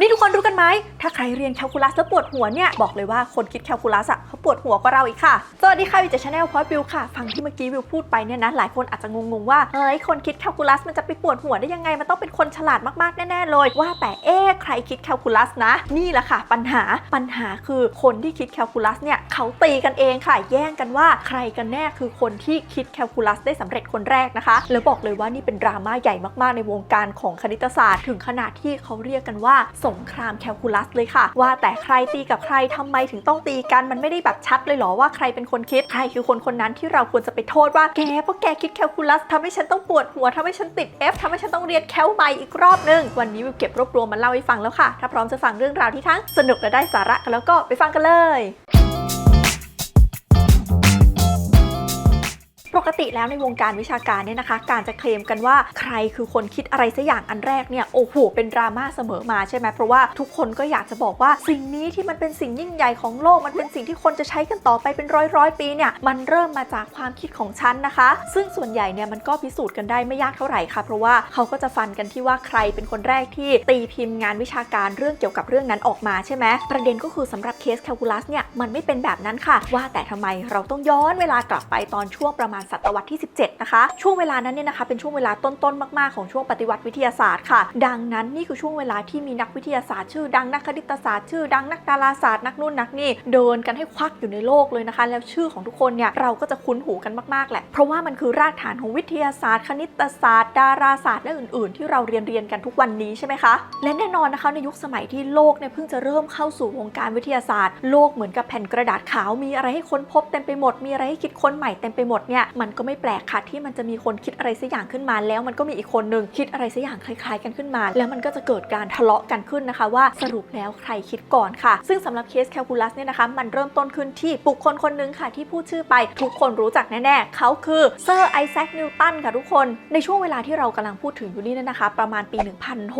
นี่ทุก คนรู้กันไหม ถ้าใครเรียนแคลคูลัสแล้วปวดหัวเนี่ย บอกเลยว่าคนคิดแคลคูลัสอะเขาปวดหัวกว่าเราอีกค่ะ สวัสดีค่ะวิวจากชาแนลพอดวิวค่ะ ฟังที่เมื่อกี้วิวพูดไปเนี่ยนะ หลายคนอาจจะงงๆว่า เฮ้ย คนคิดแคลคูลัสมันจะไปปวดหัวได้ยังไง มันต้องเป็นคนฉลาดมากๆแน่ๆเลย ว่าแต่เอ๊ใครคิดแคลคูลัสนะ นี่แหละค่ะ ปัญหา ปัญหาคือคนที่คิดแคลคูลัสเนี่ยเขาตีกันเองค่ะ แย่งกันว่าใครกันแน่คือคนที่คิดแคลคูลัสได้สำเร็จคนแรกนะคะ แล้วบอกเลยว่านี่เป็นดราม่าใหญ่มากๆ ในวงการของคณิตศาสตร์ ถึงขนาดที่เขาเรียกกันว่าสงครามแคลคูลัสเลยค่ะ ว่าแต่ใครตีกับใครทำไมถึงต้องตีกันมันไม่ได้แบบชัดเลยเหรอว่าใครเป็นคนคิดใครคือคนคนนั้นที่เราควรจะไปโทษว่าแกเพราะแกคิดแคลคูลัสทำให้ฉันต้องปวดหัวทำให้ฉันติด F ทำให้ฉันต้องเรียนแคลใหม่อีกรอบนึง วันนี้วิวเก็บรวบรวมมาเล่าให้ฟังแล้วค่ะ ถ้าพร้อมจะฟังเรื่องราวที่ทั้งสนุกและได้สาระกันแล้วก็ไปฟังกันเลย ปกติแล้วในวงการวิชาการเนี่ยนะคะ การจะเคลมกันว่าใครคือคนคิดอะไรสักอย่างอันแรกเนี่ยโอ้โหเป็นดราม่าเสมอมาใช่ไหมเพราะว่าทุกคนก็อยากจะบอกว่าสิ่งนี้ที่มันเป็นสิ่งยิ่งใหญ่ของโลกมันเป็นสิ่งที่คนจะใช้กันต่อไปเป็นร้อยร้อยปีเนี่ยมันเริ่มมาจากความคิดของฉันนะคะ ซึ่งส่วนใหญ่เนี่ยมันก็พิสูจน์กันได้ไม่ยากเท่าไหร่ค่ะ เพราะว่าเขาก็จะฟันกันที่ว่าใครเป็นคนแรกที่ตีพิมพ์งานวิชาการเรื่องเกี่ยวกับเรื่องนั้นออกมาใช่ไหมประเด็นก็คือสำหรับเคสแคลคูลัสเนี่ยมันไม่เป็นแบบนั้นค่ะ ว่าแต่ทำไมเราต้องย้อนเวลากลับไปตอนช่วงประมาณศตวรรษที่ 17 นะคะ ช่วงเวลานั้นเนี่ยนะคะ เป็นช่วงเวลาต้นๆ มาก ๆ ของช่วงปฏิวัติวิทยาศาสตร์ค่ะ ดังนั้นนี่คือช่วงเวลาที่มีนักวิทยาศาสตร์ชื่อดังนักคณิตศาสตร์ชื่อดังนักดาราศาสตร์นักนู่นนักนี่เดินกันให้ควักอยู่ในโลกเลยนะคะ แล้วชื่อของทุกคนเนี่ยเราก็จะคุ้นหูกันมากๆแหละเพราะว่ามันคือรากฐานของวิทยาศาสตร์ คณิตศาสตร์ ดาราศาสตร์และอื่น ๆ ที่เราเรียนเรียนกันทุกวันนี้ใช่ไหมคะและแน่นอนนะคะในยุคสมัยที่โลกเนี่ยเพิ่งจะเริ่มเข้าสู่วงการวิทยาศาสตร์ โลกเหมือนกับแผ่นกระดาษขาวมีอะไรให้ค้นพบเต็มไปหมดมีอะไรให้คิดค้นใหม่เต็มไปหมดเนี่ยมันก็ไม่แปลกค่ะที่มันจะมีคนคิดอะไรสักอย่างขึ้นมา แล้วมันก็มีอีกคนหนึ่งคิดอะไรสักอย่างคล้ายๆ กันขึ้นมา แล้วมันก็จะเกิดการทะเลาะกันขึ้นนะคะ ว่าสรุปแล้วใครคิดก่อนค่ะ ซึ่งสำหรับเคสแคลคูลัสเนี่ยนะคะ มันเริ่มต้นขึ้นที่บุคคลคนหนึ่งค่ะ ที่พูดชื่อไปทุกคนรู้จักแน่ๆเขาคือเซอร์ไอแซคนิวตันค่ะทุกคนในช่วงเวลาที่เรากำลังพูดถึงอยู่นี่นะคะ ประมาณปี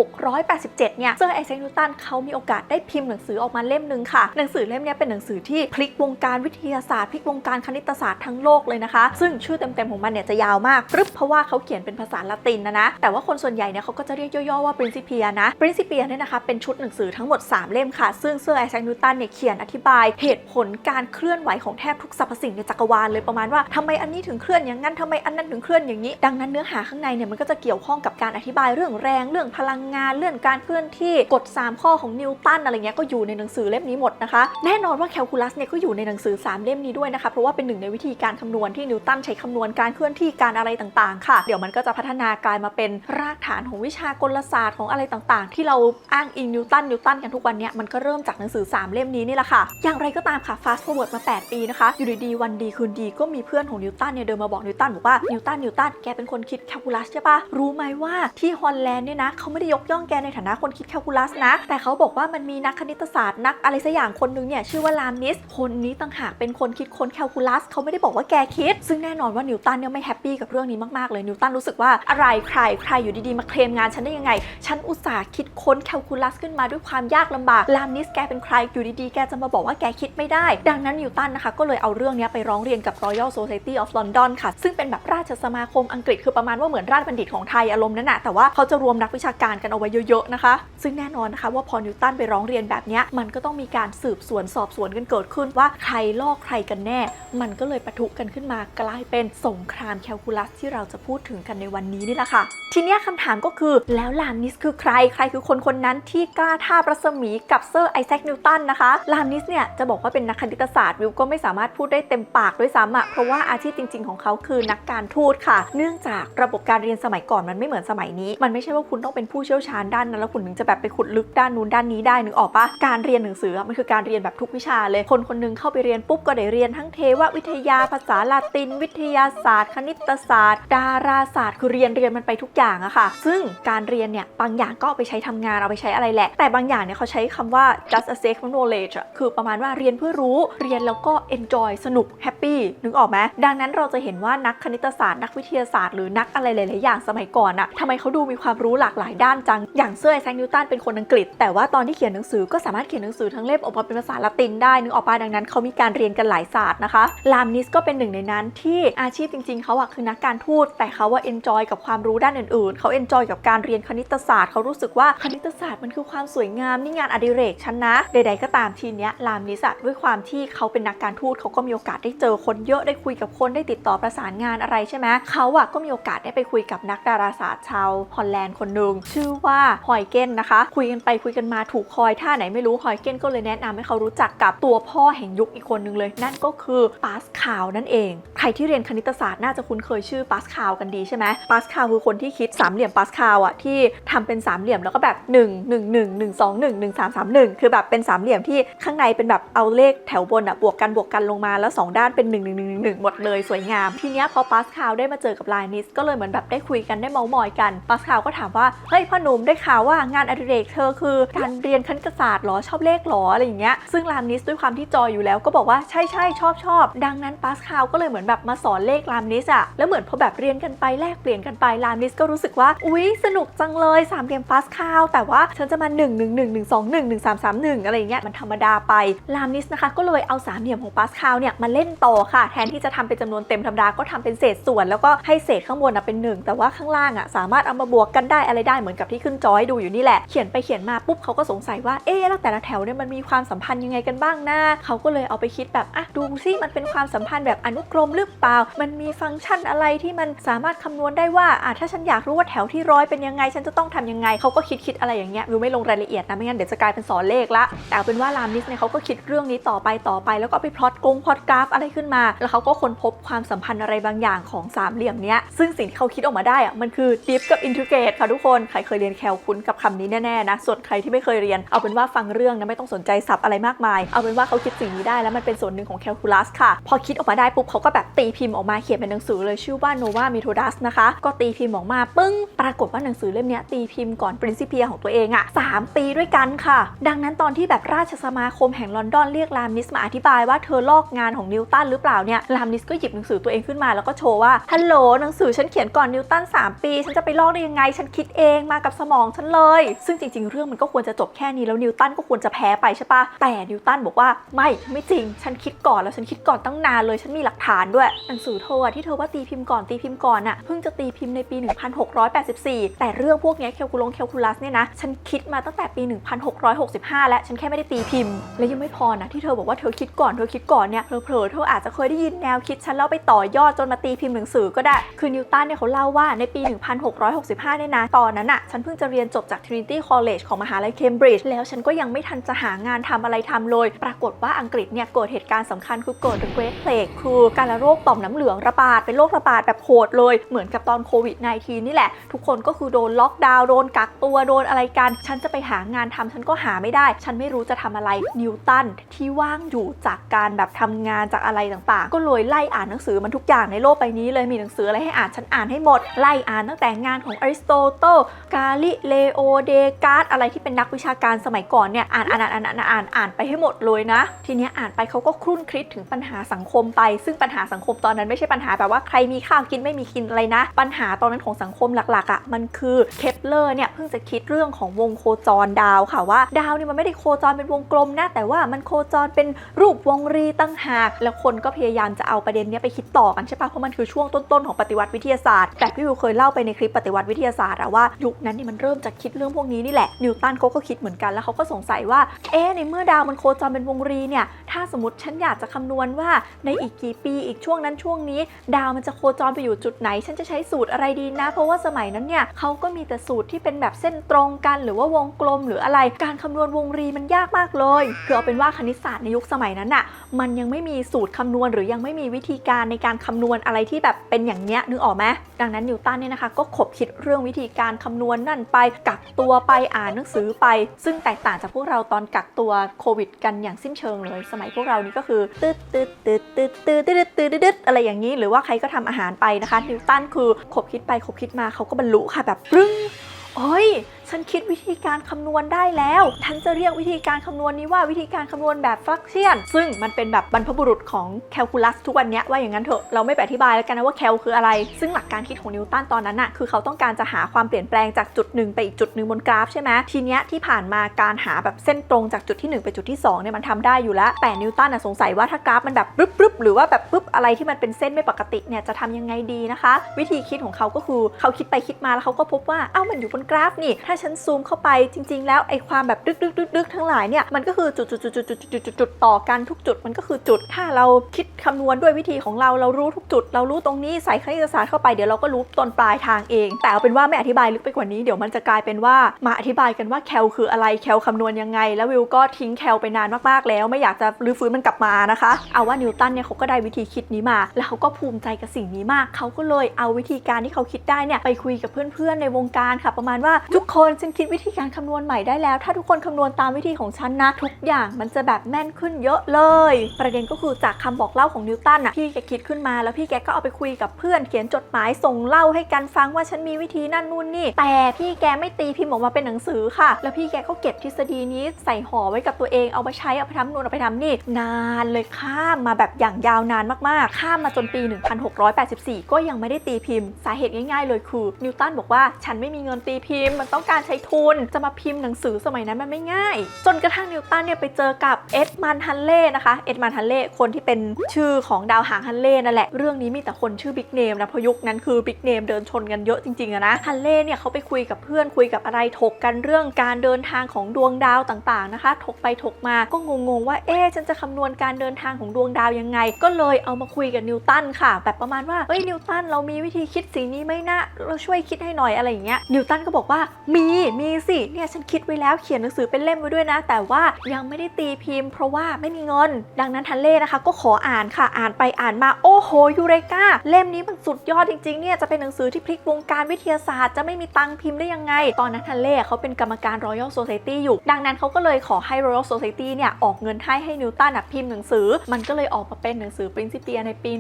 1687 เนี่ยเซอร์ไอแซคนิวตันเขามีโอกาสได้พิมพ์หนังสือออกมาเล่มหนึ่งค่ะหนังสือเล่มนี้เป็นหนังสือที่พลิกวงการวิทยาศาสตร์พลิกวงการคณิตศาสตร์ทั้งโลกเลยนะคะ ซึ่งชื่อเต็มๆของมันเนี่ยจะยาวมากรึบเพราะว่าเขาเขียนเป็นภาษาละตินนะนะ แต่ว่าคนส่วนใหญ่เนี่ยเขาก็จะเรียกย่อๆว่า Principia นะ Principia เนี่ยนะคะเป็นชุดหนังสือทั้งหมด 3 เล่มค่ะ ซึ่งเซอร์ไอแซคนิวตันเนี่ยเขียนอธิบายเหตุผลการเคลื่อนไหวของแทบทุกสรรพสิ่งในจักรวาลเลยประมาณว่าทำไมอันนี้ถึงเคลื่อนอย่างนั้นทำไมอันนั้นถึงเคลื่อนอย่างนี้ ดังนั้นเนื้อหาข้างในเนี่ยมันก็จะเกี่ยวข้องกับการอธิบายเรื่องแรงเรื่องพลังงานเรื่องการเคลื่อนที่กฎ3ข้อของนิวตันอะไรเงี้ยก็อยู่ในหนังสือเล่มนี้หมดนะคะแน่นอนว่าแคลคูลัสเนี่ยก็อยู่ในหนังสือ 3 เล่มนี้ด้วยนะคะเพราะว่าเป็นหนึ่งในวิธีการคำนวณที่นิวตันใช้คำนวณการเคลื่อนที่การอะไรต่างๆ ค่ะ เดี๋ยวมันก็จะพัฒนากลายมาเป็นรากฐานของวิชากลศาสตร์ของอะไรต่างๆ ที่เราอ้างอิงนิวตันนิวตันกันทุกวันเนี้ยมันก็เริ่มจากหนังสือ 3 เล่มนี้นี่แหละค่ะ อย่างไรก็ตามค่ะ fast forward มา 8 ปีนะคะ อยู่ดีๆวันดีคืนดีก็มีเพื่อนของนิวตันเนี่ยเดินมาบอกนิวตันบอกว่านิวตันนิวตันแกเป็นคนคิดแคลคูลัสใช่ปะรู้ไหมว่าที่ฮอลแลนด์เนี่ยนะเขาไม่ได้ยกย่องแกในฐานะคนคิดแคลคูลัสนะ แต่เขาบอกว่ามันมีนักคณิตศาสตร์นักอะไรสักอย่างคนนึงเนี่ยชื่อว่าลามิสคนนี้ต่างหากเป็นคนคิดค้นแคลคูลัสเขาไม่ได้บอกว่าแกคิด ซึ่งแน่นอนว่านิวตันเนี่ยไม่แฮปปี้กับเรื่องนี้มากๆเลยนิวตันรู้สึกว่าอะไรใครใครอยู่ดีๆ มาเคลมงานฉันได้ยังไง ฉันอุตส่าห์คิดค้นแคลคูลัสขึ้นมาด้วยความยากลำบากลามนิสแกเป็นใครอยู่ดีๆ แกจะมาบอกว่าแกคิดไม่ได้ ดังนั้นนิวตันนะคะก็เลยเอาเรื่องนี้ไปร้องเรียนกับ Royal Society of London ค่ะ ซึ่งเป็นแบบราชสมาคมอังกฤษคือประมาณว่าเหมือนราชบัณฑิตของไทยอารมณ์นั้นนะแต่ว่าเขาจะรวมนักวิชาการกันเอาไว้เยอะๆนะคะ ซึ่งแน่นอนนะคะว่าพอนิวตันไปร้องเรียนแบบนี้มันก็ต้องมีการสืบสวนสอบสวนกันเกิดขึ้นว่าใครลอกใครกันแน่ มันก็เลยปะทุกันขึ้นมากลายเป็นสงครามแคลคูลัสที่เราจะพูดถึงกันในวันนี้นี่แหละค่ะ ทีนี้คำถามก็คือแล้วลามนิสคือใคร ใครคือคนคนนั้นที่กล้าท่าบรัศมีกับเซอร์ไอแซคนิวตันนะคะลามนิสเนี่ยจะบอกว่าเป็นนักคณิตศาสตร์วิวก็ไม่สามารถพูดได้เต็มปากด้วยซ้ำอะเพราะว่าอาชีพจริง ๆ ของเขาคือนักการทูตค่ะ เนื่องจากระบบการเรียนสมัยก่อนมันไม่เหมือนสมัยนี้ มันไม่ใช่ว่าคุณต้องเป็นผู้เชี่ยวชาญด้านนั้นแล้วคุณถึงจะแบบไปขุดลึกด้านนู้นด้านนี้ได้นึกออกปะการเรียนหนังสือมันคือการเรียนแบบทุกวิชาเลย คนคนหนึงเข้าไปเรียนปุ๊บก็ได้เรียนทั้งเทววิทยาภาษาลาตินวิทยาศาสตร์ คณิตศาสตร์ ดาราศาสตร์ คือเรียนเรียนมันไปทุกอย่างอะค่ะ ซึ่งการเรียนเนี่ยบางอย่างก็เอาไปใช้ทำงานเอาไปใช้อะไรแหละ แต่บางอย่างเนี่ยเขาใช้คำว่า just a sake of knowledge อะคือประมาณว่าเรียนเพื่อรู้เรียนแล้วก็ enjoy สนุก happy นึกออกไหมดังนั้นเราจะเห็นว่านักคณิตศาสตร์ นักวิทยาศาสตร์หรือนักอะไรหลายๆอย่างสมัยก่อนอะทำไมเขาดูมีความรู้หลากหลายด้านจัง อย่างเซอร์ไอแซคนิวตันเป็นคนอังกฤษ แต่ว่าตอนที่เขียนหนังสือก็สามารถเขียนหนังสือทั้งเล่มออกมาเป็นภาษาละตินได้นึกออกปะดังนั้นเขามีการเรียนกันหลายศาสตร์นะคะลามนิสก็เป็นหนึ่งในนั้นที่อาชีพจริงๆเขาอะคือนักการทูตแต่เขาว่าเอนจอยกับความรู้ด้านอื่นๆเขาเอนจอยกับการเรียนคณิตศาสตร์เขารู้สึกว่าคณิตศาสตร์มันคือความสวยงามนี่งานอดิเรกฉันนะใดๆก็ตามทีเนี้ยลามนิสอะด้วยความที่เขาเป็นนักการทูตเขาก็มีโอกาสได้เจอคนเยอะได้คุยกับคนได้ติดต่อประสานงานอะไรใช่ไหมเขาอะก็มีโอกาสได้ไปคุยกับนักดาราศาสตร์ชาวฮอลแลนด์คนหนึ่งชื่อว่าฮอยเกนนะคะ คุยกันไปคุยกันมาถูกคอยท่าไหนไม่รู้ฮอยเกนก็เลยแนะนำให้เขารู้จักกับตัวพ่อแห่งยุคอีกคนหนึ่งเลย นั่นก็คือปาสคาลนั่นเอง ใครที่เรียนคณิตศาสตร์น่าจะคุ้นเคยชื่อปาสคาลกันดีใช่ไหมปาสคาลคือคนที่คิดสามเหลี่ยมปาสคาลอะที่ทำเป็นสามเหลี่ยมแล้วก็แบบ 1 1 1 1 2 1 1 3 3 1 คือแบบเป็นสามเหลี่ยมที่ข้างในเป็นแบบเอาเลขแถวบนอะบวกกันบวกกันลงมาแล้ว 2 ด้านเป็น 1 1 1 1 1 หมดเลยสวยงาม ทีเนี้ยพอปาสคาลได้มาเจอกับไลนิสก็เลยเหมือนแบบได้คุยกันได้เมามอยกันปาสคาลก็ถามว่าเฮ้ยพ่อหนุ่มได้ข่าวว่างานอดิเรกเธอคือการเรียนคณิตศาสตร์หรอชอบเลขหรออะไรอย่างเงี้ยซึ่งลนิสด้วยความที่จอยอยู่แล้วก็บอกว่าใช่ใช่ชอบชอบดังนั้นปาสคาลก็เลยเหมือนแบบมาสอนเลขลามนิสอะแล้วเหมือนพอแบบเรียนกันไปแลกเปลี่ยนกันไปลามนิสก็รู้สึกว่า อุ๊ย สนุกจังเลยสามเหลี่ยมปาสคาลแต่ว่าฉันจะมา 1 1 1 1 2 1 1 3 3 1 อะไรอย่างเงี้ยมันธรรมดาไปลามนิสนะคะ ก็เลยเอาสามเหลี่ยมของปาสคาลเนี่ยมาเล่นต่อค่ะ แทนที่จะทำเป็นจำนวนเต็มธรรมดาก็ทำเป็นเศษส่วน แล้วก็ให้เศษข้างบนอะเป็น 1 แต่ว่าข้างล่างอะสามารถเอามาบวกกันได้อะไรได้เหมือนกับที่ขึ้นจอให้ดูอยู่นี่แหละเขียนไปเขียนมาปุ๊บเขาก็สงสัยว่าเอ๊ะแล้วแต่ละแถวเนี่ยมันมีความสัมพันธ์ยังไงกันบ้างนะเขาก็เลยเอาไปคิดแบบอะดูซิมันเป็นความสัมพันธ์แบบอนุกรมหรือเปล่ามันมีฟังก์ชันอะไรที่มันสามารถคำนวณได้ว่าอะถ้าฉันอยากรู้ว่าแถวที่ร้อยเป็นยังไง ฉันจะต้องทำยังไงเขาก็คิดคิดอะไรอย่างเงี้ยวิวไม่ลงรายละเอียดนะไม่งั้นเดี๋ยวจะกลายเป็นสอนเลขละแต่เอาเป็นว่าลามนิสเนี่ยเขาก็คิดเรื่องนี้ต่อไปต่อไป แล้วก็ไปพลอตกงพลอตกราฟอะไรขึ้นมา แล้วเขาก็ค้นพบความสัมพันธ์อะไรบางอย่างของสามเหลี่ยมเนี้ยซึ่งสิ่งที่เขาคิดออกมาได้อะมันคือดิฟกับอินทิเกรตค่ะทุกคนใครเคยเรียนแคลคุ้นกับคำนี้แน่ๆนะส่วนใครที่ไม่เคยเรียนเอาเป็นว่าฟังเรื่องนะไม่ต้องสนใจศัพท์อะไรมากมาย เอาเป็นว่าเขาคิดสิ่งนี้ได้แล้วมันเป็นส่วนหนึ่งของแคลคูลัสค่ะ พอคิดออกมาได้ปุ๊บเขาก็แบบตีพมพ์ออกมาเขียนเป็นหนังสือเลยชื่อว่า Nova Methodas นะคะ ก็ตีพิมพ์ออกมาปึ้ง ปรากฏว่าหนังสือเล่มนี้ตีพิมพ์ก่อน Principia ของตัวเองอะ3ปีด้วยกันค่ะ ดังนั้นตอนที่แบบราชสมาคมแห่งลอนดอนเรียกลามนิสมาอธิบายว่าเธอลอกงานของนิวตันหรือเปล่าเนี่ยลามนิสก็หยิบหนังสือตัวเองขึ้นมาแล้วก็โชว์ว่าฮัลโหลหนังสือฉันเขียนก่อนนิวตัน3 ปี ฉันจะไปลอกได้ยังไง ฉันคิดเองมากับสมองฉันเลย ซึ่งจริง ๆ เรื่องมันก็ควรจะจบแค่นี้แล้วนิวตันก็ควรจะแพ้ไปใช่ปะแต่นิวตันบอกว่าไม่ไม่จริง ฉันคิดก่อนแล้วฉันคิดก่อนตั้งนานเลย ฉันมีหลักฐานด้วยหนังสือเธอที่เธอว่าตีพิมพ์ก่อนตีพิมพ์ก่อนน่ะเพิ่งจะตีพิมพ์ในปี 1684 แต่เรื่องพวกนี้ยแคลคูลงแคลคูลัสเนี่ยนะฉันคิดมาตั้งแต่ปี 1665 แล้วฉันแค่ไม่ได้ตีพิมพ์ และยังไม่พอนะที่เธอบอกว่าเธอคิดก่อนเธอคิดก่อนเนี่ยเผลอๆเธออาจจะเคยได้ยินแนวคิดฉันแล้วไปต่อยอดจนมาตีพิมพ์หนังสือก็ได้ คือนิวตันเนี่ยเขาเล่าว่าในปี 1665 เนี่ยนะตอนนั้นอะฉันเพิ่งจะเรียนจบจาก Trinity College ของมหาลัยเคมบริดจ์แล้วฉันก็ยังไม่ทันจะหางานทำอะไรทำเลย ปรากฏว่าอังกฤษเนี่ยเกิดเหตุการณ์สำคัญคือเกิด The Great Plague คือการระโรคต่อมน้ำเหลืองระบาดเป็นโรคระบาดแบบโหดเลยเหมือนกับตอนโควิด -19 นี่แหละ ทุกคนก็คือโดนล็อกดาวน์โดนกักตัวโดนอะไรกัน ฉันจะไปหางานทำฉันก็หาไม่ได้ ฉันไม่รู้จะทำอะไรนิวตันที่ว่างอยู่จากการแบบทำงานจากอะไรต่างๆ ก็เลยไล่อ่านหนังสือมันทุกอย่างในโลกใบนี้เลยมีหนังสืออะไรให้อ่านฉันอ่านให้หมด ไล่อ่านตั้งแต่งานของอริสโตเติลกาลิเลโอเดกาสอะไรที่เป็นนักวิชาการสมัยก่อนเนี่ยอ่านอ่านอ่านอ่านอ่านอ่านไปให้หมดเลยนะ ทีนี้อ่านไปเขาก็ครุ่นคิดถึงปัญหาสังคมไป ซึ่งปัญหาสังคมตอนนั้นไม่ใช่ปัญหาแบบว่าใครมีข้าวกินไม่มีกินอะไรนะ ปัญหาตอนนั้นของสังคมหลักๆอะ่ะมันคือเคปเลอร์เนี่ยเพิ่งจะคิดเรื่องของวงโคจรดาวค่ะว่าดาวเนี่ยมันไม่ได้โคจรเป็นวงกลมนะแต่ว่ามันโคจรเป็นรูปวงรีตั้งหากแล้วคนก็พยายามจะเอาประเด็นเนี้ยไปคิดต่อกันใช่ปะเพราะมันคือช่วงต้นๆของปฏิวัติวิทยาศาสตร์ แต่พี่วิวเคยเล่าไปในคลิปปฏิวัติวิทยาศาสตร์อะว่ายุคนั้นนี่มันเริ่มจากคิดเรื่องพวกนี้นี่แหละนิวตันเขาก็คิดเหมือนกันแล้วเขาก็สงสัยว่าเอ๊ในเมื่อดาวมันโคจรเป็นวงรีเนี่ยถ้าสมมติฉันอยากจะคำนวณว่าในอีกกี่ปีอีกช่วงนั้นช่วงนี้ ดาวมันจะโคจรไปอยู่จุดไหน ฉันจะใช้สูตรอะไรดีนะ เพราะว่าสมัยนั้นเนี่ยเขาก็มีแต่สูตรที่เป็นแบบเส้นตรงกัน หรือว่าวงกลมหรืออะไร การคำนวณวงรีมันยากมากเลยคือเอาเป็นว่าคณิตศาสตร์ในยุคสมัยนั้นน่ะมันยังไม่มีสูตรคำนวณ หรือยังไม่มีวิธีการในการคำนวณอะไรที่แบบเป็นอย่างเนี้ยนึกออกไหมดังนั้นนิวตันเนี่ยนะคะก็ขบคิดเรื่องวิธีการคำนวณนั่นไปกักตัวไปอ่านหนังสือไป ซึ่งแตกต่างจากพวกเราตอนกักตัวโควิด กันอย่างสิ้นเชิงเลย สมัยพวกเรานี่ก็คือตืดตืดตืดตืดตืดตืดตืดตืดอะไรอย่างนี้ หรือว่าใครก็ทำอาหารไปนะคะนิวตันคือขบคิดไปขบคิดมาเขาก็บรรลุค่ะแบบปรึ้งโอ้ย ฉันคิดวิธีการคำนวณได้แล้ว ฉันจะเรียกวิธีการคำนวณนี้ว่าวิธีการคำนวณแบบฟรักเชียน ซึ่งมันเป็นแบบบรรพบุรุษของแคลคูลัสทุกวันนี้ว่าอย่างนั้นเถอะเราไม่ไปอธิบายแล้วกันนะว่าแคลคืออะไร ซึ่งหลักการคิดของนิวตันตอนนั้นน่ะคือเขาต้องการจะหาความเปลี่ยนแปลงจากจุดหนึ่งไปอีกจุดหนึ่งบนกราฟใช่ไหมทีเนี้ยที่ผ่านมาการหาแบบเส้นตรงจากจุดที่หนึ่งไปจุดที่สองเนี่ยมันทำได้อยู่แล้ว แต่นิวตันน่ะสงสัยว่าถ้ากราฟมันแบบปึ๊บปึ๊บหรือว่าแบบปึ๊บอะไรที่มันเป็นเส้นไม่ปกติเนี่ยจะทำยังไงดีนะคะ วิธีคิดของเขาก็คือเขาคิดไปคิดมาแล้วเขาก็พบว่าเอ้ามันอยู่บนกราฟนี่ถ้าฉันซูมเข้าไปจริง ๆ แล้วไอ้ความแบบดึกดึกดึกดึกทั้งหลายเนี่ยมันก็คือจุดจุดจุดจุดจุดจุดจุดจุดต่อกันทุกจุดมันก็คือจุด ถ้าเราคิดคำนวณด้วยวิธีของเราเรารู้ทุกจุด เรารู้ตรงนี้ใส่คณิตศาสตร์เข้าไปเดี๋ยวเราก็รู้ต้นปลายทางเอง แต่เอาเป็นว่าไม่อธิบายลึกไปกว่านี้เดี๋ยวมันจะกลายเป็นว่ามาอธิบายกันว่าแคลคืออะไรแคลคำนวณยังไง แล้ววิวก็ทิ้งแคลไปนานมากๆแล้ว ไม่อยากจะรื้อฟื้นมันกลับมานะคะเอาว่านิวตันเนี่ยเขาก็ได้วิธีคิดนี้มา แล้วเขาก็ภูมิใจกับสิ่งนี้มากเขาก็เลยเอาวิธีการที่เขาคิดได้เนี่ยไปคุยกับเพื่อนๆในวงการค่ะ ประมาณว่าทุกคนฉันคิดวิธีการคำนวณใหม่ได้แล้ว ถ้าทุกคนคำนวณตามวิธีของฉันนะ ทุกอย่างมันจะแบบแม่นขึ้นเยอะเลย ประเด็นก็คือจากคำบอกเล่าของนิวตันอะพี่แกคิดขึ้นมาแล้วพี่แกก็เอาไปคุยกับเพื่อนเขียนจดหมายส่งเล่าให้กันฟังว่าฉันมีวิธีนั่นนู่นนี่ แต่พี่แกไม่ตีพิมพ์ออกมาเป็นหนังสือค่ะ แล้วพี่แกก็เก็บทฤษฎีนี้ใส่ห่อไว้กับตัวเองเอาไปใช้เอาไปทำนู่นเอาไปทำนี่ นานเลยข้ามมาแบบอย่างยาวนานมากๆ ข้ามมาจนปี 1684 ก็ยังไม่ได้ตีพิมพ์ สาเหตุง่าย ๆ เลยคือนิวตันบอกว่าฉันไม่มีเงินตีพิมพ์มันต้องการใช้ทุนจะมาพิมพ์หนังสือสมัยนั้นมันไม่ง่าย จนกระทั่งนิวตันเนี่ยไปเจอกับเอ็ดมันฮันเล่นะคะ เอ็ดมันฮันเล่คนที่เป็นชื่อของดาวหางฮันเล่นั่นแหละ เรื่องนี้มีแต่คนชื่อบิ๊กเนมนะเพราะยุคนั้นคือบิ๊กเนมเดินชนกันเยอะจริงๆนะฮันเล่เนี่ยเขาไปคุยกับเพื่อนคุยกับอะไรถกกันเรื่องการเดินทางของดวงดาวต่างๆนะคะ ถกไปถกมาก็งงๆว่าเอ๊ะฉันจะคำนวณการเดินทางของดวงดาวยังไง ก็เลยเอามาคุยกับนิวตันค่ะ แบบประมาณว่าเอ้ยนิวตันเรามีวิธีคิดสินี้ไหมนะเราช่วยคิดให้หน่อยอะไรอย่างเงี้ยนิวตันก็บอกว่ามีมีสิเนี่ยฉันคิดไว้แล้วเขียนหนังสือเป็นเล่มไว้ด้วยนะ แต่ว่ายังไม่ได้ตีพิมพ์ เพราะว่าไม่มีเงิน ดังนั้นทันเล่นะคะ ก็ขออ่านค่ะอ่านไปอ่านมาโอ้โหยูเรกาเล่มนี้มันสุดยอดจริงๆเนี่ยจะเป็นหนังสือที่พลิกวงการวิทยาศาสตร์จะไม่มีตังค์พิมพ์ได้ยังไง ตอนนั้นทันเล่เขาเป็นกรรมการ Royal Society อยู่ ดังนั้นเขาก็เลยขอให้ Royal Society เนี่ยออกเงินให้ให้นิวตันพิมพ์หนังสือ มันก็เลยออกมาเป็นหนังสือ Principia ในปี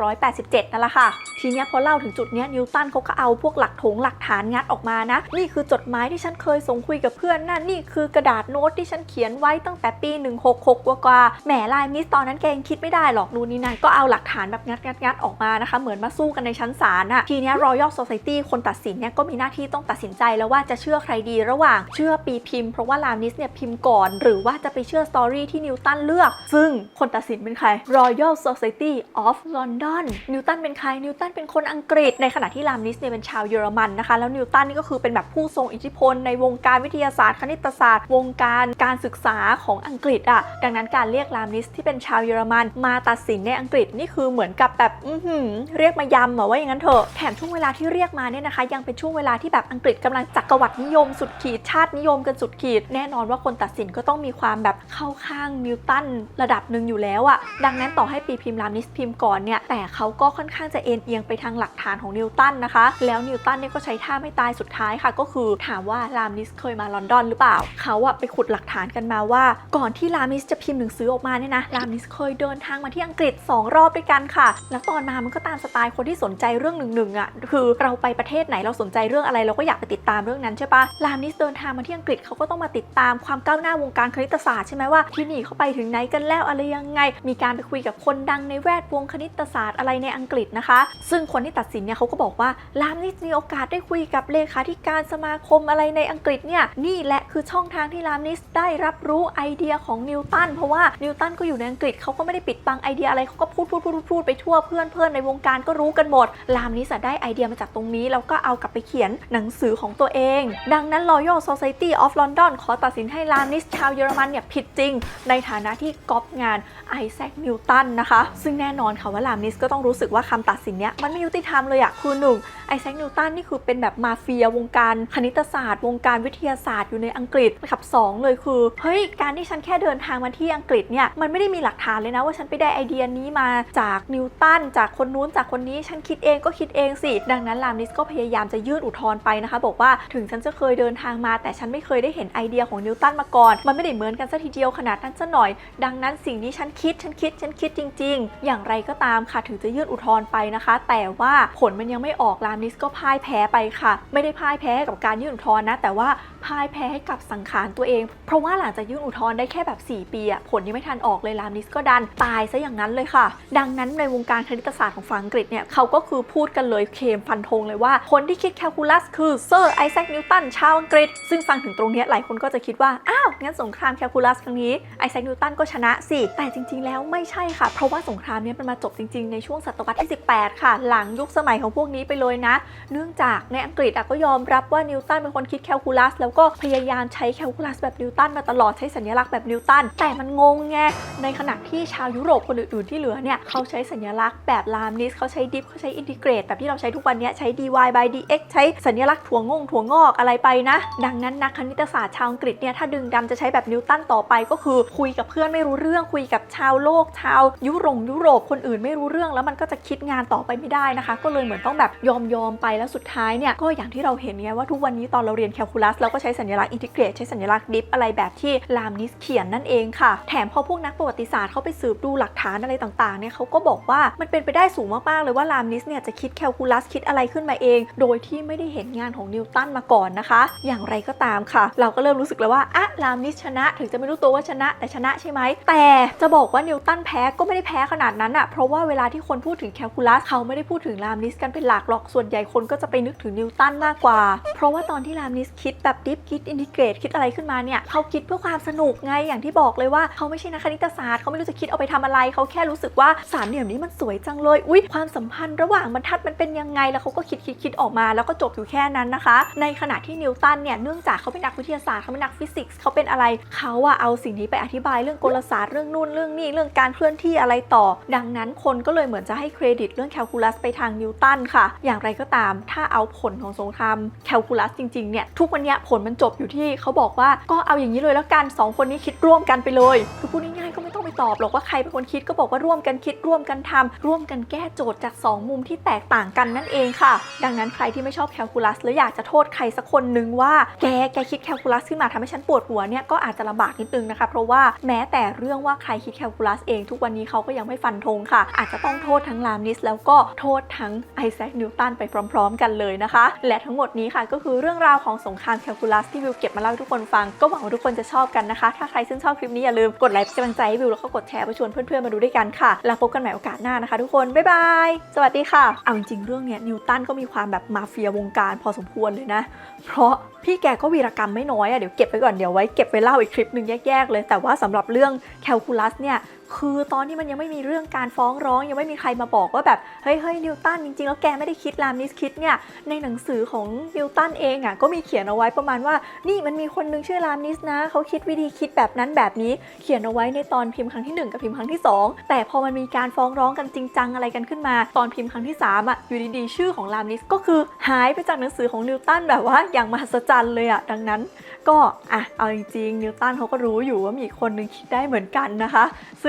1687นั่นแหละค่ะ ทีนี้พอเล่าถึงจุดนี้นิวตันเขาก็เอาพวกหลักถงหลักฐานงัดออกมานะ นี่คือจดหมายที่ฉันเคยส่งคุยกับเพื่อนนั่นนี่คือกระดาษโน้ตที่ฉันเขียนไว้ตั้งแต่ปี 166 กว่ากว่าแหมลายมิสตอนนั้นแกยังคิดไม่ได้หรอกนูนี่นั่นก็เอาหลักฐานแบบงัดงัดงัดออกมานะคะ เหมือนมาสู้กันในชั้นศาลอะทีเนี้ย Royal Society คนตัดสินเนี่ยก็มีหน้าที่ต้องตัดสินใจแล้วว่าจะเชื่อใครดีระหว่างเชื่อปีพิมพ์เพราะว่าลามิสเนี่ยพิมพ์ก่อน หรือว่าจะไปเชื่อสตอรี่ที่นิวตันเลือก ซึ่งคนตัดสินเป็นใคร Royal Society of London นิวตันเป็นใครนิวตันเป็นคนอังกฤษ ในขณะที่ลามิสเนี่ยเป็นชาวเยอรมันนะคะแล้วนิวตันนี่ก็คือเป็นแบบผู้ทรงอิทธิพลในวงการวิทยาศาสตร์ คณิตศาสตร์ วงการการศึกษาของอังกฤษอะดังนั้นการเรียกลามิสที่เป็นชาวเยอรมัน มาตัดสินในอังกฤษนี่คือเหมือนกับแบบอื้อหือเรียกมายำเหรอว่าอย่างนั้นเถอะแถมช่วงเวลาที่เรียกมาเนี่ยนะคะ ยังเป็นช่วงเวลาที่แบบอังกฤษกำลังจักรวรรดินิยมสุดขีดชาตินิยมกันสุดขีด แน่นอนว่าคนตัดสินก็ต้องมีความแบบเข้าข้างนิวตันระดับหนึ่งอยู่แล้วอะดังนั้นต่อให้ปีพิมพ์ลามิสพิมพ์ก่อนเนี่ยแต่เขาก็ค่อนข้างจะเอ็นเอียงไปทางหลักฐานของนิวตันนะคะ แล้วนิวตันเนี่ยก็ใช้ท่าไม่ตายสุดท้ายค่ะ ก็คือถามว่าลามิสเคยมาลอนดอนหรือเปล่า เขาอะไปขุดหลักฐานกันมาว่า ก่อนที่ลามิสจะพิมพ์หนังสือออกมาเนี่ยนะลามิสเคยเดินทางมาที่อังกฤษ 2 รอบด้วยกันค่ะ แล้วตอนมามันก็ตามสไตล์คนที่สนใจเรื่องหนึ่งๆอะคือเราไปประเทศไหนเราสนใจเรื่องอะไรเราก็อยากไปติดตามเรื่องนั้นใช่ปะลามิสเดินทางมาที่อังกฤษเขาก็ต้องมาติดตามความก้าวหน้าวงการคณิตศาสตร์ใช่ไหมว่าที่นี่เขาไปถึงไหนกันแล้วอะไรยังไง มีการไปคุยกับคนดังในแวดวงคณิตศาสตร์อะไรในอังกฤษนะคะ ซึ่งคนที่ตัดสินเนี่ยเขาก็บอกว่าลามิสมีโอกาสได้คุยกับเลขาธิการสมาคมอะไรในอังกฤษเนี่ยนี่แหละคือช่องทางที่ลามนิสได้รับรู้ไอเดียของนิวตันเพราะว่านิวตันก็อยู่ในอังกฤษเขาก็ไม่ได้ปิดบังไอเดียอะไรเขาก็พูดพูดพูดพูดพูดไปทั่วเพื่อนเพื่อนในวงการก็รู้กันหมด ลามนิสได้ไอเดียมาจากตรงนี้แล้วก็เอากลับไปเขียนหนังสือของตัวเอง ดังนั้น Royal Society of London ขอตัดสินให้ลามนิสชาวเยอรมันเนี่ยผิดจริง ในฐานะที่ก๊อปงานไอแซคนิวตันนะคะ ซึ่งแน่นอนค่ะว่าลามนิสก็ต้องรู้สึกว่าคำตัดสินเนี้ยมันไม่ยุติธรรมเลยอะคือหนึ่งไอแซคนิวตันนี่คือเป็นแบบมาเฟียวงการคณิตศาสตร์ วงการวิทยาศาสตร์อยู่ในอังกฤษกับสองเลยคือเฮ้ยการที่ฉันแค่เดินทางมาที่อังกฤษเนี่ยมันไม่ได้มีหลักฐานเลยนะว่าฉันไปได้ไอเดียนี้มาจากนิวตันจากคนนู้นจากคนนี้ฉันคิดเองก็คิดเองสิ ดังนั้นลามิสก็พยายามจะยื่นอุทธรณ์ไปนะคะ บอกว่าถึงฉันจะเคยเดินทางมา แต่ฉันไม่เคยได้เห็นไอเดียของนิวตันมาก่อน มันไม่ได้เหมือนกันซะทีเดียวขนาดนั้นซะหน่อย ดังนั้นสิ่งนี้ฉันคิดฉันคิดฉันคิดจริง ๆ อย่างไรก็ตามค่ะถึงจะยื่นอุทธรณ์ไปนะคะ แต่ว่าผลมันยังไม่ออกลามิสก็พ่ายแพ้ไปค่ะ ไม่ได้พ่ายแพ้กับการารยื่นอุทธรณ์นะ แต่ว่าพ่ายแพ้ให้กับสังขารตัวเอง เพราะว่าหลังจากยื่นอุทธรณ์ได้แค่แบบ 4 ปีอะผลยังไม่ทันออกเลยลามนิสก็ดันตายซะอย่างนั้นเลยค่ะ ดังนั้นในวงการคณิตศาสตร์ของฝั่งอังกฤษเนี่ยเขาก็คือพูดกันเลยเคมฟันธงเลยว่า คนที่คิดแคลคูลัสคือเซอร์ไอแซคนิวตันชาวอังกฤษ ซึ่งฟังถึงตรงนี้หลายคนก็จะคิดว่า อ้าวงั้นสงครามแคลคูลัสครั้งนี้ไอแซคนิวตันก็ชนะสิแต่จริง ๆ แล้วไม่ใช่ค่ะ เพราะว่าสงครามนี้มันมาจบจริง ๆ ในช่วงศตวรรษที่ 18 ค่ะ หลังยุคสมัยของพวกนี้ไปเลยนะ เนื่องจากในอังกฤษก็ยอมรับว่านิวตันเป็นคนคิดแคลคูลัส แล้วก็พยายามใช้แคลคูลัสแบบนิวตันมาตลอดใช้สัญลักษณ์แบบนิวตัน แต่มันงงไง ในขณะที่ชาวยุโรปคนอื่นๆที่เหลือเนี่ย เขาใช้สัญลักษณ์แบบลามนิสเขาใช้ดิฟเขาใช้อินทิเกรตแบบที่เราใช้ทุกวันนี้ใช้ dy by dx ใช้สัญลักษณ์ถั่วงงถั่วงอกอะไรไปนะ ดังนั้นนักคณิตศาสตร์ชาวอังกฤษเนี่ยถ้าดึงดำจะใช้แบบนิวตันต่อไปก็คือ คุยกับเพื่อนไม่รู้เรื่องคุยกับชาวโลกชาวยุโรปยุโรปคนอื่นไม่รู้เรื่องแล้วมันก็จะคิดงานต่อไปไม่ได้นะคะ ก็เลยเหมือนต้องแบบยอมยอมไปแล้วสุดท้ายเนี่ยก็อย่างที่เราเห็นไงว่าทุกวันนี้ตอนเราเรียนแคลคูลัสเราก็ใช้สัญลักษณ์อินทิเกรตใช้สัญลักษณ์ดิฟอะไรแบบที่ลามนิสเขียนนั่นเองค่ะ แถมพอพวกนักประวัติศาสตร์เขาไปสืบดูหลักฐานอะไรต่างๆเนี่ยเขาก็บอกว่ามันเป็นไปได้สูงมากๆเลยว่าลามนิสเนี่ยจะคิดแคลคูลัสคิดอะไรขึ้นมาเอง โดยที่ไม่ได้เห็นงานของนิวตันมาก่อนนะคะ อย่างไรก็ตามค่ะ เราก็เริ่มรู้สึกแล้วว่าอะลามนิสชนะ ถึงจะไม่รู้ตัวว่าชนะแต่ชนะใช่ไหมแต่จะบอกว่านิวตันแพ้ก็ไม่ได้แพ้ขนาดนั้นอะเพราะว่าเวลาที่คนพูดถึงแคลคูลัสเขาไม่ได้พูดถึงลามนิสกันเป็นหลักหรอกส่วนใหญ่คนก็จะไปนึกถึงนิวตันมากกว่า เพราะว่าตอนที่ลามิสคิดแบบดิฟคิดอินทิเกรตคิดอะไรขึ้นมาเนี่ยเขาคิดเพื่อความสนุกไงอย่างที่บอกเลยว่าเขาไม่ใช่นักคณิตศาสตร์เขาไม่รู้จะคิดเอาไปทำอะไรเขาแค่รู้สึกว่าสามเหลี่ยมนี้มันสวยจังเลยอุ๊ยความสัมพันธ์ระหว่างบรรทัดมันเป็นยังไงแล้วเขาก็คิดคิดคิดออกมา แล้วก็จบอยู่แค่นั้นนะคะ ในขณะที่นิวตันเนี่ยเนื่องจากเขาเป็นนักวิทยาศาสตร์เขาเป็นนักฟิสิกส์เขาเป็นอะไรเขาอะเอาสิ่งนี้ไปอธิบายเรื่องกลศาสตร์เรื่องนู่นเรื่องนี่เรื่องการเคลื่อนที่อะไรต่อ ดังนั้นคนก็เลยเหมือนจะให้เครดิตเรื่องแคลคูลัสไปทางนิวตันค่ะ อย่างไรก็ตาม ถ้าเอาผลของสงครามแคลคูลัสจริงๆเนี่ยทุกวันนี้ผลมันจบอยู่ที่เขาบอกว่าก็เอาอย่างนี้เลยแล้วกันสองคนนี้คิดร่วมกันไปเลย คือพูดง่ายๆก็ ตอบหรอกว่าใครเป็นคนคิดก็บอกว่าร่วมกันคิดร่วมกันทำร่วมกันแก้โจทย์จากสองมุมที่แตกต่างกันนั่นเองค่ะ ดังนั้นใครที่ไม่ชอบแคลคูลัสแล้วอยากจะโทษใครสักคนนึงว่าแกแกคิดแคลคูลัสขึ้นมาทำให้ฉันปวดหัวเนี่ยก็อาจจะลำบากนิดนึงนะคะเพราะว่าแม้แต่เรื่องว่าใครคิดแคลคูลัสเองทุกวันนี้เขาก็ยังไม่ฟันธงค่ะ อาจจะต้องโทษทั้งลามนิสแล้วก็โทษทั้งไอแซคนิวตันไปพร้อม ๆ กันเลยนะคะ และทั้งหมดนี้ค่ะก็คือเรื่องราวของสงครามแคลคูลัสที่วิวเก็บมาเล่าให้ทุกคนฟังก็หวังว่าทุกคนจะชอบกันนะคะ ถ้าใครชื่นชอบคลิปนี้อย่าลืมกดไลค์เป็นกำลังใจให้วิวแล้วก็กดแชร์ไปชวนเพื่อนๆมาดูด้วยกันค่ะ แล้วพบกันใหม่โอกาสหน้านะคะ ทุกคน บ๊ายบาย สวัสดีค่ะ เอาจริงๆเรื่องเนี้ยนิวตันก็มีความแบบมาเฟียวงการพอสมควรเลยนะ เพราะพี่แกก็วีรกรรมไม่น้อยอะเดี๋ยวเก็บไว้ก่อนเดี๋ยวไว้เก็บไว้เล่าอีกคลิปหนึ่งแยกๆเลย แต่ว่าสำหรับเรื่องแคลคูลัสเนี่ย คือตอนที่มันยังไม่มีเรื่องการฟ้องร้อง ยังไม่มีใครมาบอกว่าแบบเฮ้ยเฮ้ยนิวตันจริงๆ แล้วแกไม่ได้คิดลามนิสคิดเนี่ยในหนังสือของนิวตันเองอะก็มีเขียนเอาไว้ประมาณว่า นี่มันมีคนนึงชื่อลามนิสนะเขาคิดวิธีคิดแบบนั้นแบบนี้ เขียนเอาไว้ในตอนพิมพ์ครั้งที่หนึ่งกับพิมพ์ครั้งที่สองแต่พอมันมีการฟ้องร้องกันจริงจังอะไรกันขึ้นมา ตอนพิมพ์ครั้งที่สามอะอยู่ดีๆชื่อของลามนิสก็คือหายไปจากหนังสือของนิวตันแบบว่าอย่างมหัศจรรย์เลยอะดังนั้น ก็อะเอาจริงๆนิวตันเขาก็รู้อยู่ว่ามีคนนึงคิดได้เหมือนกันนะคะ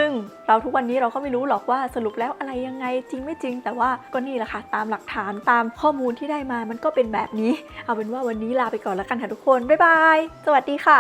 ซึ่งเราทุกวันนี้เราก็ไม่รู้หรอกว่าสรุปแล้วอะไรยังไงจริงไม่จริง แต่ว่าก็นี่แหละค่ะตามหลักฐานตามข้อมูลที่ได้มามันก็เป็นแบบนี้ เอาเป็นว่าวันนี้ลาไปก่อนแล้วกันค่ะทุกคน บ๊ายบาย สวัสดีค่ะ